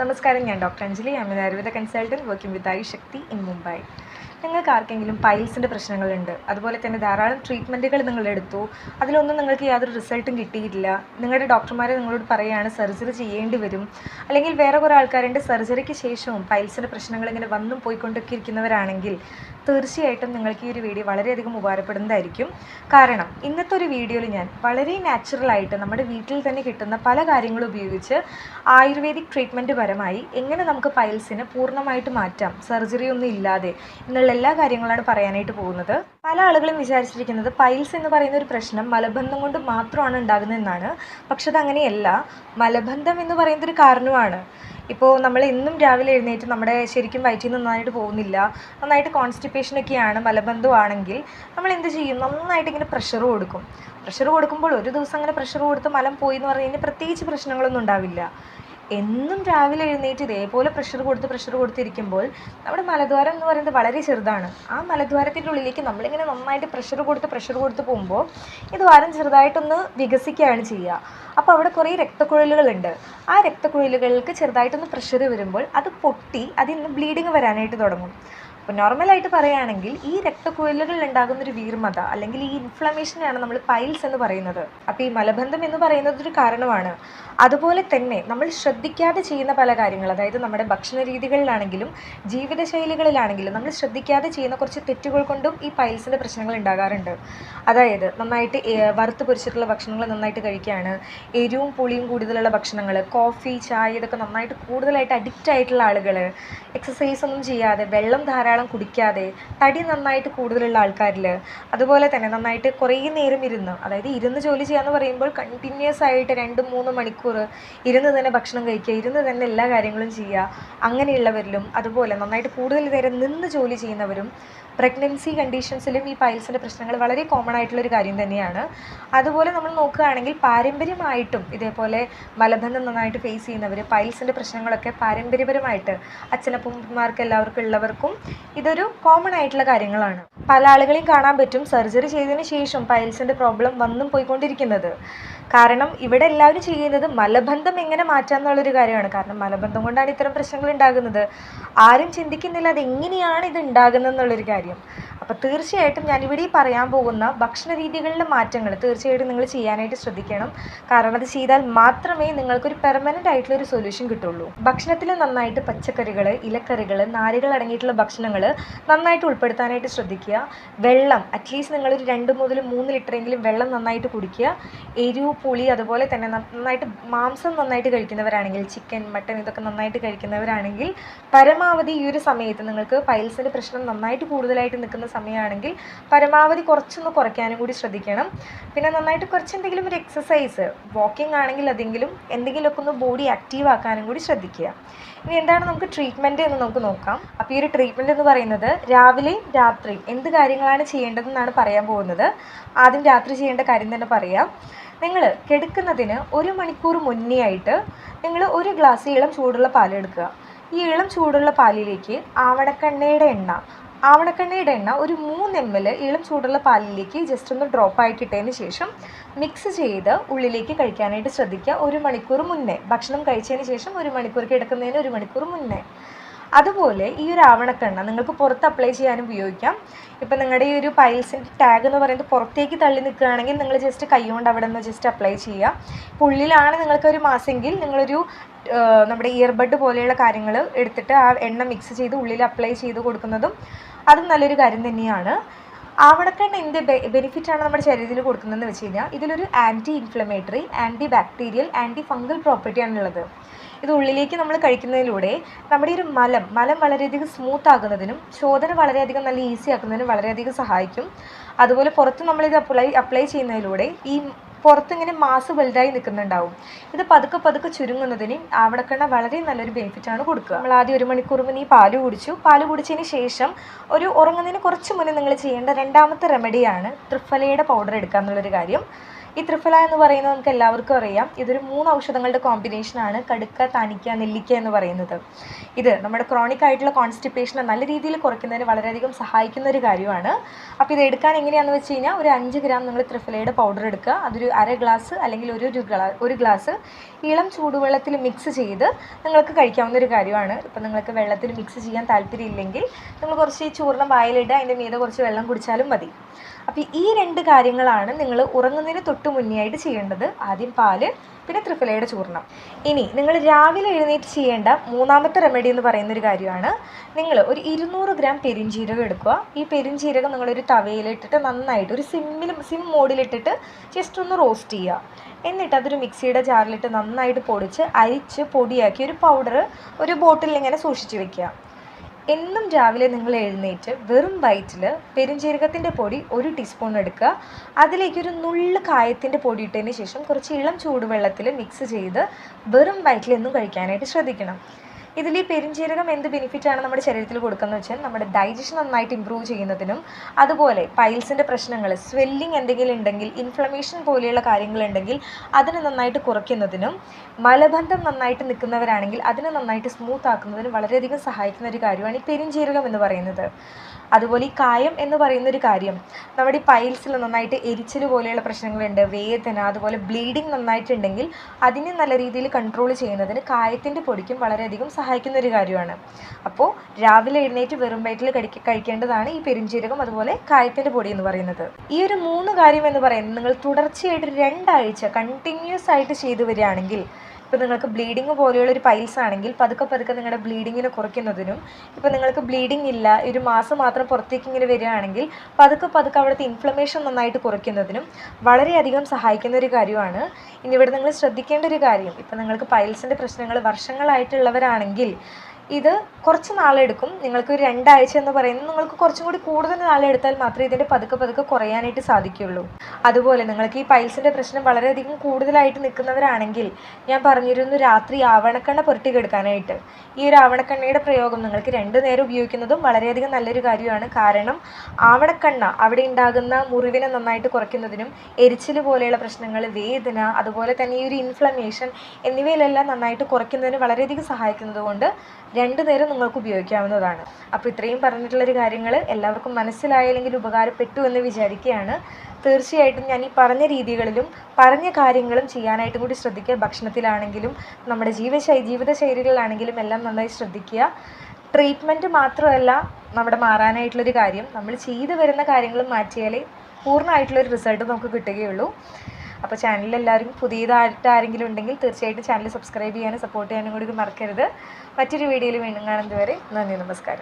നമസ്കാരം ഞാൻ ഡോക്ടർ അഞ്ജലി. ഞാൻ am Ayurveda consultant working with I Shakti in Mumbai നിങ്ങൾക്ക് ആർക്കെങ്കിലും പൈൽസിന്റെ പ്രശ്നങ്ങളുണ്ട് അതുപോലെ തന്നെ ധാരാളം ട്രീറ്റ്മെന്റുകൾ നിങ്ങൾ എടുത്തു അതിലൊന്നും നിങ്ങൾക്ക് യാതൊരു റിസൾട്ടും കിട്ടിയിട്ടില്ല നിങ്ങളുടെ ഡോക്ടർമാരെ നിങ്ങളോട് പറയുകയാണ് സർജറി ചെയ്യേണ്ടി വരും അല്ലെങ്കിൽ വേറെ കുറേ ആൾക്കാരുണ്ട് സർജറിക്ക് ശേഷവും പൈൽസിന്റെ പ്രശ്നങ്ങൾ ഇങ്ങനെ വന്നും പോയിക്കൊണ്ടൊക്കെ ഇരിക്കുന്നവരാണെങ്കിൽ തീർച്ചയായിട്ടും നിങ്ങൾക്ക് ഈ ഒരു വീഡിയോ വളരെയധികം ഉപകാരപ്പെടുന്നതായിരിക്കും. കാരണം ഇന്നത്തെ ഒരു വീഡിയോയിൽ ഞാൻ വളരെ നാച്ചുറലായിട്ട് നമ്മുടെ വീട്ടിൽ തന്നെ കിട്ടുന്ന പല കാര്യങ്ങളും ഉപയോഗിച്ച് ആയുർവേദിക് ട്രീറ്റ്മെന്റ് പരമായി എങ്ങനെ നമുക്ക് പൈൽസിനെ പൂർണമായിട്ട് മാറ്റാം? സർജറി ഒന്നും ഇല്ലാതെ എന്നുള്ള എല്ലാ കാര്യങ്ങളാണ് പറയാനായിട്ട് പോകുന്നത്. പല ആളുകളും വിചാരിച്ചിരിക്കുന്നത് പൈൽസ് എന്ന് പറയുന്ന ഒരു പ്രശ്നം മലബന്ധം കൊണ്ട് മാത്രമാണ് ഉണ്ടാകുന്നതെന്നാണ്. പക്ഷെ അതങ്ങനെയല്ല. മലബന്ധം എന്ന് പറയുന്ന ഒരു കാരണമാണ്. ഇപ്പോൾ നമ്മൾ എന്നും രാവിലെ എഴുന്നേറ്റ് നമ്മുടെ ശരിക്കും വയറ്റിൽ നിന്ന് നന്നായിട്ട് പോകുന്നില്ല. നന്നായിട്ട് കോൺസ്റ്റിപ്പേഷനൊക്കെയാണ് മലബന്ധമാണെങ്കിൽ നമ്മൾ എന്ത് ചെയ്യും? നന്നായിട്ട് ഇങ്ങനെ പ്രഷർ കൊടുക്കും. പ്രഷർ കൊടുക്കുമ്പോൾ ഒരു ദിവസം അങ്ങനെ പ്രഷർ കൊടുത്ത് മലം പോയി എന്ന് പറഞ്ഞു കഴിഞ്ഞാൽ പ്രത്യേകിച്ച് പ്രശ്നങ്ങളൊന്നും ഉണ്ടാവില്ല. എന്നും രാവിലെ എഴുന്നേറ്റ് ഇതേപോലെ പ്രഷർ കൊടുത്ത് പ്രഷർ കൊടുത്തിരിക്കുമ്പോൾ നമ്മുടെ മലദ്വാരം എന്ന് പറയുന്നത് വളരെ ചെറുതാണ്. ആ മലദ്വാരത്തിന്റെ ഉള്ളിലേക്ക് നമ്മളിങ്ങനെ നന്നായിട്ട് പ്രഷർ കൊടുത്ത് പ്രഷർ കൊടുത്ത് പോകുമ്പോൾ ഈ ദ്വാരം ചെറുതായിട്ടൊന്ന് വികസിക്കുകയാണ് ചെയ്യുക. അപ്പോൾ അവിടെ കുറേ രക്തക്കുഴലുകളുണ്ട്. ആ രക്തക്കുഴലുകൾക്ക് ചെറുതായിട്ടൊന്ന് പ്രഷർ വരുമ്പോൾ അത് പൊട്ടി അതിൽ നിന്ന് ബ്ലീഡിങ് വരാനായിട്ട് തുടങ്ങും. അപ്പോൾ നോർമലായിട്ട് പറയുകയാണെങ്കിൽ ഈ രക്തക്കുഴലുകളിൽ ഉണ്ടാകുന്ന ഒരു വീർമത അല്ലെങ്കിൽ ഈ ഇൻഫ്ലമേഷനെയാണ് നമ്മൾ പൈൽസ് എന്ന് പറയുന്നത്. അപ്പോൾ ഈ മലബന്ധം എന്ന് പറയുന്നത് ഒരു കാരണമാണ്. അതുപോലെ തന്നെ നമ്മൾ ശ്രദ്ധിക്കാതെ ചെയ്യുന്ന പല കാര്യങ്ങൾ അതായത് നമ്മുടെ ഭക്ഷണ രീതികളിലാണെങ്കിലും ജീവിതശൈലികളിലാണെങ്കിലും നമ്മൾ ശ്രദ്ധിക്കാതെ ചെയ്യുന്ന കുറച്ച് തെറ്റുകൾ കൊണ്ടും ഈ പൈൽസിന്റെ പ്രശ്നങ്ങൾ ഉണ്ടാകാറുണ്ട്. അതായത് നന്നായിട്ട് വറുത്ത് പൊരിച്ചിട്ടുള്ള ഭക്ഷണങ്ങൾ നന്നായിട്ട് കഴിക്കുകയാണ്. എരിവും പുളിയും കൂടുതലുള്ള ഭക്ഷണങ്ങൾ കോഫി ചായ ഇതൊക്കെ നന്നായിട്ട് കൂടുതലായിട്ട് അഡിക്റ്റ് ആയിട്ടുള്ള ആളുകൾ എക്സസൈസ് ഒന്നും ചെയ്യാതെ വെള്ളം ധാരാളം കുടിക്കാതെ തടി നന്നായിട്ട് കൂടുതലുള്ള ആൾക്കാരിൽ അതുപോലെ തന്നെ നന്നായിട്ട് കുറേ നേരം ഇരുന്ന് അതായത് ഇരുന്ന് ജോലി ചെയ്യാന്ന് പറയുമ്പോൾ കണ്ടിന്യൂസ് ആയിട്ട് രണ്ട് മൂന്ന് മണിക്കൂർ ഇരുന്ന് തന്നെ ഭക്ഷണം കഴിക്കുക ഇരുന്ന് തന്നെ എല്ലാ കാര്യങ്ങളും ചെയ്യുക അങ്ങനെയുള്ളവരിലും അതുപോലെ നന്നായിട്ട് കൂടുതൽ നേരം നിന്ന് ജോലി ചെയ്യുന്നവരും പ്രഗ്നൻസി കണ്ടീഷൻസിലും ഈ പൈൽസിന്റെ പ്രശ്നങ്ങൾ വളരെ കോമൺ ആയിട്ടുള്ളൊരു കാര്യം തന്നെയാണ്. അതുപോലെ നമ്മൾ നോക്കുകയാണെങ്കിൽ പാരമ്പര്യമായിട്ടും ഇതേപോലെ മലബന്ധം നന്നായിട്ട് ഫേസ് ചെയ്യുന്നവർ പൈൽസിന്റെ പ്രശ്നങ്ങളൊക്കെ പാരമ്പര്യപരമായിട്ട് അച്ഛനപ്പന്മാർക്ക് എല്ലാവർക്കും ഉള്ളവർക്കും ഇതൊരു കോമൺ ആയിട്ടുള്ള കാര്യങ്ങളാണ്. പല ആളുകളെയും കാണാൻ പറ്റും. സർജറി ചെയ്തതിന് ശേഷം പൈൽസിന്റെ പ്രോബ്ലം വന്നും പോയിക്കൊണ്ടിരിക്കുന്നത്. കാരണം ഇവിടെ എല്ലാവരും ചെയ്യുന്നത് മലബന്ധം എങ്ങനെ മാറ്റാം എന്നുള്ളൊരു കാര്യമാണ്. കാരണം മലബന്ധം കൊണ്ടാണ് ഇത്തരം പ്രശ്നങ്ങൾ ഉണ്ടാകുന്നത്. ആരും ചിന്തിക്കുന്നില്ല അത് എങ്ങനെയാണ് ഇത് ഉണ്ടാകുന്നത് എന്നുള്ളൊരു കാര്യം. അപ്പോൾ തീർച്ചയായിട്ടും ഞാനിവിടെ ഈ പറയാൻ പോകുന്ന ഭക്ഷണ രീതികളിലെ മാറ്റങ്ങൾ തീർച്ചയായിട്ടും നിങ്ങൾ ചെയ്യാനായിട്ട് ശ്രദ്ധിക്കണം. കാരണം അത് ചെയ്താൽ മാത്രമേ നിങ്ങൾക്കൊരു പെർമനന്റ് ആയിട്ടുള്ള ഒരു സൊല്യൂഷൻ കിട്ടുള്ളൂ. ഭക്ഷണത്തിൽ നന്നായിട്ട് പച്ചക്കറികൾ ഇലക്കറികൾ നാരുകൾ അടങ്ങിയിട്ടുള്ള ഭക്ഷണങ്ങൾ നന്നായിട്ട് ഉൾപ്പെടുത്താനായിട്ട് ശ്രദ്ധിക്കുക. വെള്ളം അറ്റ്ലീസ്റ്റ് നിങ്ങളൊരു രണ്ട് മുതൽ മൂന്ന് ലിറ്ററെങ്കിലും വെള്ളം നന്നായിട്ട് കുടിക്കുക. എരിവ് പുളി അതുപോലെ തന്നെ നന്നായിട്ട് മാംസം നന്നായിട്ട് കഴിക്കുന്നവരാണെങ്കിൽ ചിക്കൻ മട്ടൻ ഇതൊക്കെ നന്നായിട്ട് കഴിക്കുന്നവരാണെങ്കിൽ പരമാവധി ഈ ഒരു സമയത്ത് നിങ്ങൾക്ക് പൈൽസിന്റെ പ്രശ്നം നന്നായിട്ട് കൂടുതലായിട്ട് നിൽക്കുന്ന സമയമാണെങ്കിൽ പരമാവധി കുറച്ചൊന്ന് കുറയ്ക്കാനും കൂടി ശ്രദ്ധിക്കണം. പിന്നെ നന്നായിട്ട് കുറച്ച് എന്തെങ്കിലും ഒരു എക്സസൈസ് വാക്കിംഗ് ആണെങ്കിൽ അതെങ്കിലും എന്തെങ്കിലുമൊക്കെ ഒന്ന് ബോഡി ആക്റ്റീവ് ആക്കാനും കൂടി ശ്രദ്ധിക്കുക. ഇനി എന്താണ് നമുക്ക് ട്രീറ്റ്മെന്റ് എന്ന് നമുക്ക് നോക്കാം. അപ്പോൾ ഈ ഒരു ട്രീറ്റ്മെന്റ് എന്ന് പറയുന്നത് രാവിലെയും രാത്രിയും എന്ത് കാര്യങ്ങളാണ് ചെയ്യേണ്ടതെന്നാണ് പറയാൻ പോകുന്നത്. ആദ്യം രാത്രി ചെയ്യേണ്ട കാര്യം തന്നെ പറയാം. നിങ്ങൾ കിടക്കുന്നതിന് ഒരു മണിക്കൂർ മുന്നേ ആയിട്ട് നിങ്ങൾ ഒരു ഗ്ലാസ് ഇളം ചൂടുള്ള പാലെടുക്കുക ഈ ഇളം ചൂടുള്ള പാലിലേക്ക് ആവണക്കണ്ണയുടെ എണ്ണ ആവണക്കെണ്ണയുടെ എണ്ണ ഒരു മൂന്ന് എം എൽ ഇളം ചൂടുള്ള പാലിലേക്ക് ജസ്റ്റ് ഒന്ന് ഡ്രോപ്പ് ആയി ഇട്ടതിന് ശേഷം മിക്സ് ചെയ്ത് ഉള്ളിലേക്ക് കഴിക്കാനായിട്ട് ശ്രദ്ധിക്കുക. ഒരു മണിക്കൂർ മുന്നേ. ഭക്ഷണം കഴിച്ചതിന് ശേഷം ഒരു മണിക്കൂർ കിടക്കുന്നതിന് ഒരു മണിക്കൂർ മുന്നേ. അതുപോലെ ഈ ഒരു ആവണക്കെണ്ണ നിങ്ങൾക്ക് പുറത്ത് അപ്ലൈ ചെയ്യാനും ഉപയോഗിക്കാം. ഇപ്പം നിങ്ങളുടെ ഈ ഒരു പൈൽസിന്റെ ടാഗ് എന്ന് പറയുന്നത് പുറത്തേക്ക് തള്ളി നിൽക്കുകയാണെങ്കിൽ നിങ്ങൾ ജസ്റ്റ് കൈകൊണ്ട് അവിടെ നിന്ന് ജസ്റ്റ് അപ്ലൈ ചെയ്യുക. ഇപ്പോൾ ഉള്ളിലാണ് നിങ്ങൾക്ക് ഒരു മാസമെങ്കിൽ നിങ്ങളൊരു നമ്മുടെ ഇയർബഡ് പോലെയുള്ള കാര്യങ്ങൾ എടുത്തിട്ട് ആ എണ്ണ മിക്സ് ചെയ്ത് ഉള്ളിൽ അപ്ലൈ ചെയ്ത് കൊടുക്കുന്നതും അതും നല്ലൊരു കാര്യം തന്നെയാണ്. ആവണക്കെണ്ണ എന്ത് ബെനിഫിറ്റ് ആണ് നമ്മുടെ ശരീരത്തിൽ കൊടുക്കുന്നതെന്ന് വെച്ച് കഴിഞ്ഞാൽ ഇതിലൊരു anti inflammatory anti bacterial anti fungal പ്രോപ്പർട്ടിയാണുള്ളത് ഇത് ഉള്ളിലേക്ക് നമ്മൾ കഴിക്കുന്നതിലൂടെ നമ്മുടെ ഒരു മലം മലം വളരെയധികം സ്മൂത്ത് ആകുന്നതിനും ശോധന വളരെയധികം നല്ല ഈസി ആക്കുന്നതിനും വളരെയധികം സഹായിക്കും. അതുപോലെ പുറത്ത് നമ്മളിത് അപ്ലൈ അപ്ലൈ ചെയ്യുന്നതിലൂടെ ഈ പുറത്തിങ്ങനെ മാസ് വലുതായി നിൽക്കുന്നുണ്ടാവും. ഇത് പതുക്കെ പതുക്കെ ചുരുങ്ങുന്നതിന് ആവണക്കെണ്ണ വളരെ നല്ലൊരു ബെനിഫിറ്റാണ് കൊടുക്കുക. നമ്മൾ ആദ്യം ഒരു മണിക്കൂർ മുന്നേ ഈ പാൽ കുടിച്ചു. പാൽ കുടിച്ചതിന് ശേഷം ഒരു ഉറങ്ങുന്നതിന് കുറച്ച് മുന്നേ നിങ്ങൾ ചെയ്യേണ്ട രണ്ടാമത്തെ റെമഡിയാണ് ത്രിഫലയുടെ പൗഡർ എടുക്കുക എന്നുള്ളൊരു കാര്യം. ഈ ത്രിഫല എന്ന് പറയുന്നത് നമുക്ക് എല്ലാവർക്കും അറിയാം. ഇതൊരു മൂന്ന് ഔഷധങ്ങളുടെ കോമ്പിനേഷനാണ് കടുക്ക താനിക്ക നെല്ലിക്ക എന്ന് പറയുന്നത്. ഇത് നമ്മുടെ ക്രോണിക് ആയിട്ടുള്ള കോൺസ്റ്റിപ്പേഷനെ നല്ല രീതിയിൽ കുറയ്ക്കുന്നതിന് വളരെയധികം സഹായിക്കുന്ന ഒരു കാര്യമാണ്. അപ്പോൾ ഇത് എടുക്കാൻ എങ്ങനെയാണെന്ന് വെച്ച് കഴിഞ്ഞാൽ ഒരു അഞ്ച് ഗ്രാം നിങ്ങൾ ത്രിഫലയുടെ പൗഡർ എടുക്കുക. അതൊരു അര ഗ്ലാസ് അല്ലെങ്കിൽ ഒരു ഒരു ഗ്ലാ ഒരു ഗ്ലാസ് ഇളം ചൂടുവെള്ളത്തിൽ മിക്സ് ചെയ്ത് നിങ്ങൾക്ക് കഴിക്കാവുന്ന ഒരു കാര്യമാണ്. ഇപ്പം നിങ്ങൾക്ക് വെള്ളത്തിൽ മിക്സ് ചെയ്യാൻ താല്പര്യമില്ലെങ്കിൽ നിങ്ങൾ കുറച്ച് ഈ ചൂർണം വായിലിട്ട് അതിന്റെ മീതെ കുറച്ച് വെള്ളം കുടിച്ചാലും മതി. അപ്പോൾ ഈ രണ്ട് കാര്യങ്ങളാണ് നിങ്ങൾ ഉറങ്ങുന്നതിന് തൊട്ട് ആയിട്ട് ചെയ്യേണ്ടത് ആദ്യം പാൽ പിന്നെ ത്രിഫലയുടെ ചൂർണം ഇനി നിങ്ങൾ രാവിലെ എഴുന്നേറ്റ് ചെയ്യേണ്ട മൂന്നാമത്തെ റെമഡി എന്ന് പറയുന്ന ഒരു കാര്യമാണ്. നിങ്ങൾ ഒരു ഇരുന്നൂറ് ഗ്രാം പെരിഞ്ചീരകം എടുക്കുക. ഈ പെരിഞ്ചീരകം നിങ്ങളൊരു തവയിലിട്ടിട്ട് നന്നായിട്ട് ഒരു സിമ്മിൽ സിം മോഡിലിട്ടിട്ട് ജസ്റ്റ് ഒന്ന് റോസ്റ്റ് ചെയ്യുക. എന്നിട്ട് അതൊരു മിക്സിയുടെ ജാറിലിട്ട് നന്നായിട്ട് പൊടിച്ച് അരിച്ച് പൊടിയാക്കി ഒരു പൗഡർ ഒരു ബോട്ടിലിൽ ഇങ്ങനെ സൂക്ഷിച്ച് വെക്കുക. എന്നും രാവിലെ നിങ്ങൾ എഴുന്നേറ്റ് വെറും വയറ്റിൽ പെരുംജീരകത്തിന്റെ പൊടി ഒരു ടീസ്പൂൺ എടുക്കുക. അതിലേക്ക് ഒരു നുള്ള് കായത്തിന്റെ പൊടി ഇട്ടതിന് ശേഷം കുറച്ച് ഇളം ചൂടുവെള്ളത്തിൽ മിക്സ് ചെയ്ത് വെറും വയറ്റിൽ എന്നും കഴിക്കാനായിട്ട് ശ്രദ്ധിക്കണം. ഇതിൽ ഈ പെരുംജീരകം എന്ത് ബെനിഫിറ്റാണ് നമ്മുടെ ശരീരത്തിൽ കൊടുക്കുന്നത് വെച്ചാൽ നമ്മുടെ ഡൈജഷൻ നന്നായിട്ട് ഇമ്പ്രൂവ് ചെയ്യുന്നതിനും അതുപോലെ പൈൽസിന്റെ പ്രശ്നങ്ങൾ സ്വെല്ലിംഗ് എന്തെങ്കിലും ഉണ്ടെങ്കിൽ ഇൻഫ്ലമേഷൻ പോലെയുള്ള കാര്യങ്ങളുണ്ടെങ്കിൽ അതിനെ നന്നായിട്ട് കുറയ്ക്കുന്നതിനും മലബന്ധം നന്നായിട്ട് നിൽക്കുന്നവരാണെങ്കിൽ അതിനെ നന്നായിട്ട് സ്മൂത്ത് ആക്കുന്നതിനും വളരെയധികം സഹായിക്കുന്ന ഒരു കാര്യമാണ് ഈ പെരുംജീരകം എന്ന് പറയുന്നത്. അതുപോലെ ഈ കായം എന്ന് പറയുന്ന ഒരു കാര്യം നമ്മുടെ ഈ പൈൽസിൽ നന്നായിട്ട് എരിച്ചിൽ പോലെയുള്ള പ്രശ്നങ്ങളുണ്ട് വേദന അതുപോലെ ബ്ലീഡിങ് നന്നായിട്ടുണ്ടെങ്കിൽ അതിനെ നല്ല രീതിയിൽ കൺട്രോൾ ചെയ്യുന്നതിന് കായത്തിന്റെ പൊടിക്കും വളരെയധികം സഹായിക്കുന്ന ഒരു കാര്യമാണ്. അപ്പോൾ രാവിലെ എഴുന്നേറ്റ് വെറും വയറ്റിൽ കഴിക്ക കഴിക്കേണ്ടതാണ് ഈ പെരുംജീരകം അതുപോലെ കായത്തിന്റെ പൊടി എന്ന് പറയുന്നത്. ഈ ഒരു മൂന്ന് കാര്യം എന്ന് പറയുന്നത് നിങ്ങൾ തുടർച്ചയായിട്ട് രണ്ടാഴ്ച കണ്ടിന്യൂസ് ആയിട്ട് ചെയ്തു വരികയാണെങ്കിൽ ഇപ്പോൾ നിങ്ങൾക്ക് ബ്ലീഡിങ് പോലെയുള്ള ഒരു പൈൽസ് ആണെങ്കിൽ പതുക്കെ പതുക്കെ നിങ്ങളുടെ ബ്ലീഡിങ്ങിനെ കുറയ്ക്കുന്നതിനും ഇപ്പോൾ നിങ്ങൾക്ക് ബ്ലീഡിങ് ഇല്ല ഒരു മാസം മാത്രം പുറത്തേക്ക് ഇങ്ങനെ വരികയാണെങ്കിൽ പതുക്കെ പതുക്കെ അവിടുത്തെ ഇൻഫ്ലമേഷൻ നന്നായിട്ട് കുറയ്ക്കുന്നതിനും വളരെയധികം സഹായിക്കുന്ന ഒരു കാര്യമാണ്. ഇനി ഇവിടെ നിങ്ങൾ ശ്രദ്ധിക്കേണ്ട ഒരു കാര്യം ഇപ്പോൾ നിങ്ങൾക്ക് പൈൽസിന്റെ പ്രശ്നങ്ങൾ വർഷങ്ങളായിട്ടുള്ളവരാണെങ്കിൽ ഇത് കുറച്ച് നാളെടുക്കും. നിങ്ങൾക്ക് ഒരു രണ്ടാഴ്ച എന്ന് പറയുന്നത് നിങ്ങൾക്ക് കുറച്ചും കൂടി കൂടുതൽ നാളെടുത്താൽ മാത്രമേ ഇതിന്റെ പതുക്കെ പതുക്കെ കുറയാനായിട്ട് സാധിക്കുകയുള്ളൂ. അതുപോലെ നിങ്ങൾക്ക് ഈ പൈൽസിന്റെ പ്രശ്നം വളരെയധികം കൂടുതലായിട്ട് നിൽക്കുന്നവരാണെങ്കിൽ ഞാൻ പറഞ്ഞിരുന്നു രാത്രി ആവണക്കെണ്ണ പുരട്ടി കെടുക്കാനായിട്ട്. ഈ ഒരു ആവണക്കെണ്ണയുടെ പ്രയോഗം നിങ്ങൾക്ക് രണ്ട് നേരം ഉപയോഗിക്കുന്നതും വളരെയധികം നല്ലൊരു കാര്യമാണ്. കാരണം ആവണക്കെണ്ണ അവിടെ ഉണ്ടാകുന്ന മുറിവിനെ നന്നായിട്ട് കുറയ്ക്കുന്നതിനും എരിച്ചിൽ പോലെയുള്ള പ്രശ്നങ്ങൾ വേദന അതുപോലെ തന്നെ ഈ ഒരു ഇൻഫ്ലമേഷൻ എന്നിവയിലെല്ലാം നന്നായിട്ട് കുറയ്ക്കുന്നതിന് വളരെയധികം സഹായിക്കുന്നത് കൊണ്ട് രണ്ട് നേരം നിങ്ങൾക്ക് ഉപയോഗിക്കാവുന്നതാണ്. അപ്പോൾ ഇത്രയും പറഞ്ഞിട്ടുള്ളൊരു കാര്യങ്ങൾ എല്ലാവർക്കും മനസ്സിലായില്ലെങ്കിൽ ഉപകാരപ്പെട്ടു എന്ന് വിചാരിക്കുകയാണ്. തീർച്ചയായിട്ടും ഞാൻ ഈ പറഞ്ഞ രീതികളിലും പറഞ്ഞ കാര്യങ്ങളും ചെയ്യാനായിട്ടും കൂടി ശ്രദ്ധിക്കുക. ഭക്ഷണത്തിലാണെങ്കിലും നമ്മുടെ ജീവിതശൈ ജീവിതശൈലികളിലാണെങ്കിലും എല്ലാം നന്നായി ശ്രദ്ധിക്കുക. ട്രീറ്റ്മെന്റ് മാത്രമല്ല നമ്മുടെ മാറാനായിട്ടുള്ളൊരു കാര്യം. നമ്മൾ ചെയ്തു വരുന്ന കാര്യങ്ങൾ മാറ്റിയാലേ പൂർണമായിട്ടുള്ളൊരു റിസൾട്ട് നമുക്ക് കിട്ടുകയുള്ളൂ. അപ്പോൾ ചാനലിൽ എല്ലാവരും പുതിയതായിട്ട് ആരെങ്കിലും ഉണ്ടെങ്കിൽ തീർച്ചയായിട്ടും ചാനൽ സബ്സ്ക്രൈബ് ചെയ്യാനും സപ്പോർട്ട് ചെയ്യാനും കൂടി മറക്കരുത്. മറ്റൊരു വീഡിയോയിൽ വീണ്ടും കാണുന്നതുവരെ നന്ദി നമസ്കാരം.